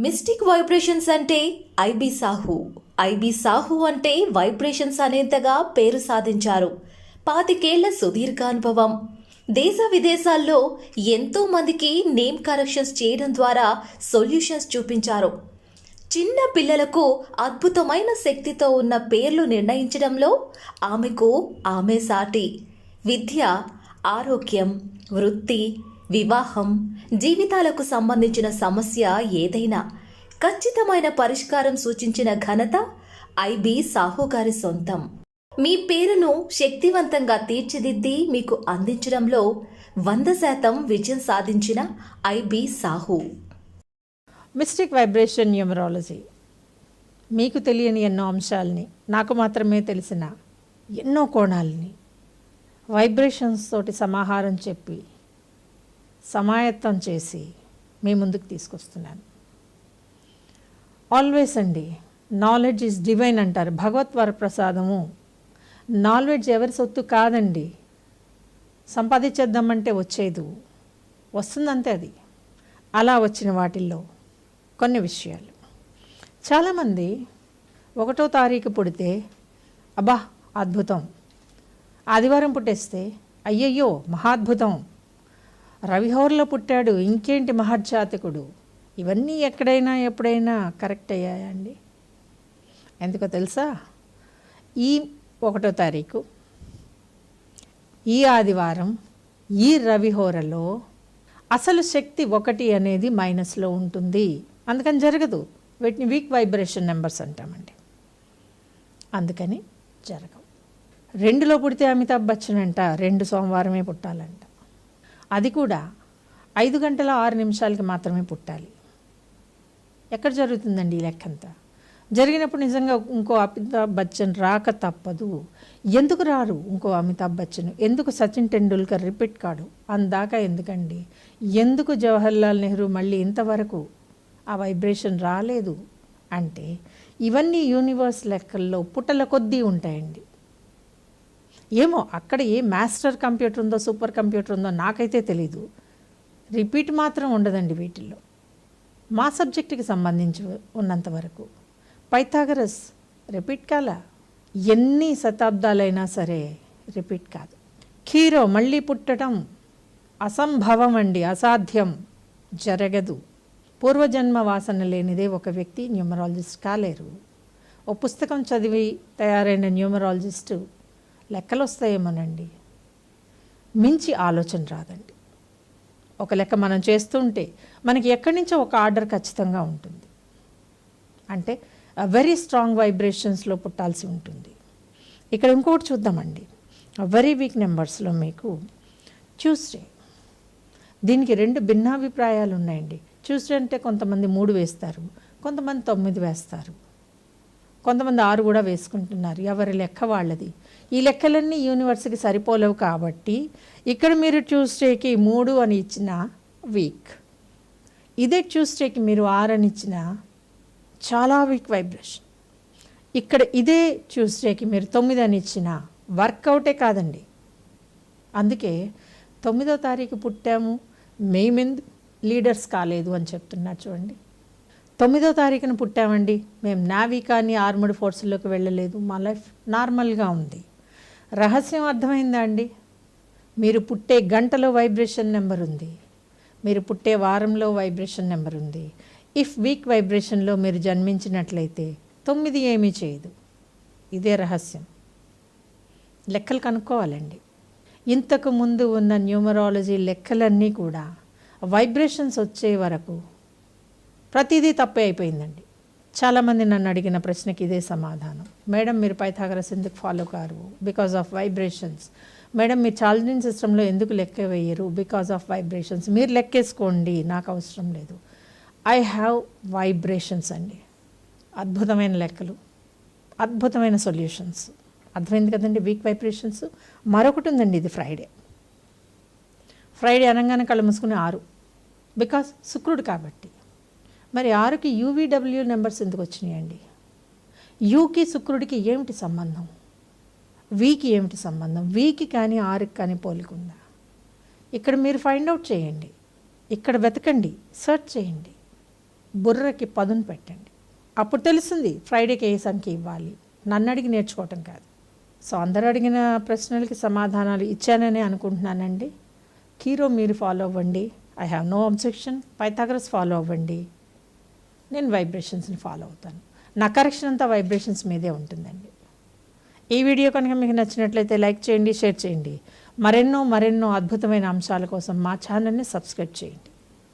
Mystic vibrations అంటే I B Sahu. I B Sahu అంటే vibrations అనేంతగా పేరు సాధించారు. పాతికేళ్ళ సుదీర్ఘ అనుభవం దేశ విదేశాల్లో ఎంతో మందికి నేమ్ కరెక్షన్స్ చేయడం ద్వారా సొల్యూషన్స్ చూపించారు. చిన్న పిల్లలకు అద్భుతమైన శక్తితో ఉన్న పేర్లు నిర్ణయించడంలో ఆమెకు ఆమె సాటి. విద్య ఆరోగ్యం వృత్తి వివాహం జీవితాలకు సంబంధించిన సమస్య ఏదైనా ఖచ్చితమైన పరిష్కారం సూచించిన ఘనత ఐబి సాహు గారి సొంతం. మీ పేరును శక్తివంతంగా తీర్చిదిద్ది మీకు అందించడంలో వంద శాతం విజయం సాధించిన I B. Mystic vibration numerology. మీకు తెలియని ఎన్నో అంశాలని నాకు మాత్రమే తెలిసిన ఎన్నో కోణాలని వైబ్రేషన్స్ తోటి సమాహారం చెప్పి సమాయత్తం చేసి మీ ముందుకు తీసుకొస్తున్నాను. ఆల్వేస్ అండి నాలెడ్జ్ ఈజ్ డివైన్ అంటారు. భగవత్ వరప్రసాదము నాలెడ్జ్ ఎవరి సొత్తు కాదండి. సంపాదించేద్దామంటే వచ్చేది. వస్తుందంతే అది. అలా వచ్చిన వాటిల్లో కొన్ని విషయాలు. చాలామంది ఒకటో తారీఖు పుడితే అబ్బా అద్భుతం. ఆదివారం పుట్టేస్తే అయ్యయ్యో మహాద్భుతం రవిహోర్లో పుట్టాడు. ఇంకేంటి మహర్జాతకుడు? ఇవన్నీ ఎక్కడైనా ఎప్పుడైనా కరెక్ట్ అయ్యాయా అండి ఎందుకో తెలుసా? ఈ ఒకటో తారీఖు ఈ ఆదివారం ఈ రవిహోరలో అసలు శక్తి ఒకటి అనేది మైనస్లో ఉంటుంది. అందుకని జరగదు. వీటిని వీక్ వైబ్రేషన్ నెంబర్స్ అంటామండి. అందుకని జరగవు. రెండులో పుడితే అమితాబ్ బచ్చన్ అంట. రెండు సోమవారమే పుట్టాలంట. అది కూడా ఐదు గంటల ఆరు నిమిషాలకి మాత్రమే పుట్టాలి. ఎక్కడ జరుగుతుందండి ఈ లెక్కంతా? జరిగినప్పుడు నిజంగా ఇంకో అమితాబ్ బచ్చన్ రాక తప్పదు. ఎందుకు రారు ఇంకో అమితాబ్ బచ్చన్? ఎందుకు సచిన్ టెండూల్కర్ రిపీట్ కాడు? అందాక ఎందుకండి? ఎందుకు జవహర్లాల్ నెహ్రూ మళ్ళీ ఇంతవరకు ఆ వైబ్రేషన్ రాలేదు? అంటే ఇవన్నీ యూనివర్స్ లెక్కల్లో పుట్టల కొద్దీ ఉంటాయండి. ఏమో అక్కడ ఏ మాస్టర్ కంప్యూటర్ ఉందో సూపర్ కంప్యూటర్ ఉందో నాకైతే తెలీదు. రిపీట్ మాత్రం ఉండదండి వీటిల్లో. మా సబ్జెక్టుకి సంబంధించి ఉన్నంత వరకు. పైథాగరస్ రిపీట్ కాలా? ఎన్ని శతాబ్దాలైనా సరే రిపీట్ కాదు. ఖీరో మళ్ళీ పుట్టడం అసంభవం అండి అసాధ్యం. జరగదు. పూర్వజన్మ వాసన లేనిదే ఒక వ్యక్తి న్యూమరాలజిస్ట్ కాలేరు. ఓ పుస్తకం చదివి తయారైన న్యూమరాలజిస్టు లెక్కలు వస్తాయేమోనండి మించి ఆలోచన రాదండి. ఒక లెక్క మనం చేస్తుంటే మనకి ఎక్కడి నుంచో ఒక ఆర్డర్ ఖచ్చితంగా ఉంటుంది. అంటే వెరీ స్ట్రాంగ్ వైబ్రేషన్స్లో పుట్టాల్సి ఉంటుంది. ఇక్కడ ఇంకోటి చూద్దామండి. వెరీ వీక్ నెంబర్స్లో మీకు ట్యూస్డే దీనికి రెండు భిన్నాభిప్రాయాలు ఉన్నాయండి ట్యూస్డే అంటే కొంతమంది మూడు వేస్తారు కొంతమంది తొమ్మిది వేస్తారు. కొంతమంది ఆరు కూడా వేసుకుంటున్నారు. ఎవరి లెక్క వాళ్ళది? ఈ లెక్కలన్నీ యూనివర్స్కి సరిపోలేవు కాబట్టి ఇక్కడ మీరు ట్యూస్డేకి మూడు అని ఇచ్చిన వీక్ ఇదే ట్యూస్డేకి మీరు ఆరు అని ఇచ్చిన చాలా వీక్ వైబ్రేషన్. ఇక్కడ ఇదే ట్యూస్డేకి మీరు తొమ్మిది అని ఇచ్చిన వర్కౌటే కాదండి. అందుకే తొమ్మిదో తారీఖు పుట్టాము మేమెందు లీడర్స్ కాలేదు అని చెప్తున్నారు చూడండి. తొమ్మిదో తారీఖున పుట్టామండి. మేము నావీ కానీ ఆర్మడ్ ఫోర్సుల్లోకి వెళ్ళలేదు. మా లైఫ్ నార్మల్గా ఉంది. రహస్యం అర్థమైందా అండి మీరు పుట్టే గంటలో వైబ్రేషన్ నెంబర్ ఉంది. మీరు పుట్టే వారంలో వైబ్రేషన్ నెంబర్ ఉంది. ఇఫ్ వీక్ వైబ్రేషన్లో మీరు జన్మించినట్లయితే తొమ్మిది ఏమీ చేయదు. ఇదే రహస్యం. లెక్కలు కనుక్కోవాలండి. ఇంతకు ముందు ఉన్న న్యూమరాలజీ లెక్కలన్నీ కూడా వైబ్రేషన్స్ వచ్చే వరకు ప్రతిదీ తప్పే అయిపోయిందండి. చాలామంది నన్ను అడిగిన ప్రశ్నకి ఇదే సమాధానం. మేడం మీరు పైథాగరస్ ఎందుకు ఫాలో కారు బికాస్ ఆఫ్ వైబ్రేషన్స్. మేడం మీరు ఛాలెంజింగ్ సిస్టంలో ఎందుకు లెక్క వేయరు? Because of vibrations. మీరు లెక్కేసుకోండి నాకు అవసరం లేదు. ఐ హ్యావ్ వైబ్రేషన్స్ అండి. అద్భుతమైన లెక్కలు. అద్భుతమైన సొల్యూషన్స్. అర్థమైంది కదండి వీక్ వైబ్రేషన్స్? మరొకటి ఉందండి ఇది ఫ్రైడే. ఫ్రైడే అనగానే కళ్ళు మూసుకుని ఆరు. బికాస్ శుక్రుడు కాబట్టి. మరి ఆరుకి యూవీడబ్ల్యూ నెంబర్స్ ఎందుకు వచ్చినాయండి? యూకి శుక్రుడికి ఏమిటి సంబంధం? వీకి ఏమిటి సంబంధం? వీకి కానీ ఆరుకి కానీ పోలికుందా ఇక్కడ మీరు ఫైండ్ అవుట్ చేయండి. ఇక్కడ వెతకండి. సెర్చ్ చేయండి. బుర్రకి పదును పెట్టండి. అప్పుడు తెలుస్తుంది ఫ్రైడేకి ఏ సంఖ్య ఇవ్వాలి. నన్ను అడిగి నేర్చుకోవటం కాదు. సో అందరు అడిగిన ప్రశ్నలకి సమాధానాలు ఇచ్చానని అనుకుంటున్నానండి. కీరో మీరు ఫాలో అవ్వండి. I have no objection Pythagoras follow అవ్వండి. నేను వైబ్రేషన్స్ని ఫాలో అవుతాను. నా కరెక్షన్ అంతా వైబ్రేషన్స్ మీదే ఉంటుందండి. ఈ వీడియో కనుక మీకు నచ్చినట్లయితే లైక్ చేయండి షేర్ చేయండి. మరెన్నో మరెన్నో అద్భుతమైన అంశాల కోసం మా ఛానల్ని సబ్స్క్రైబ్ చేయండి.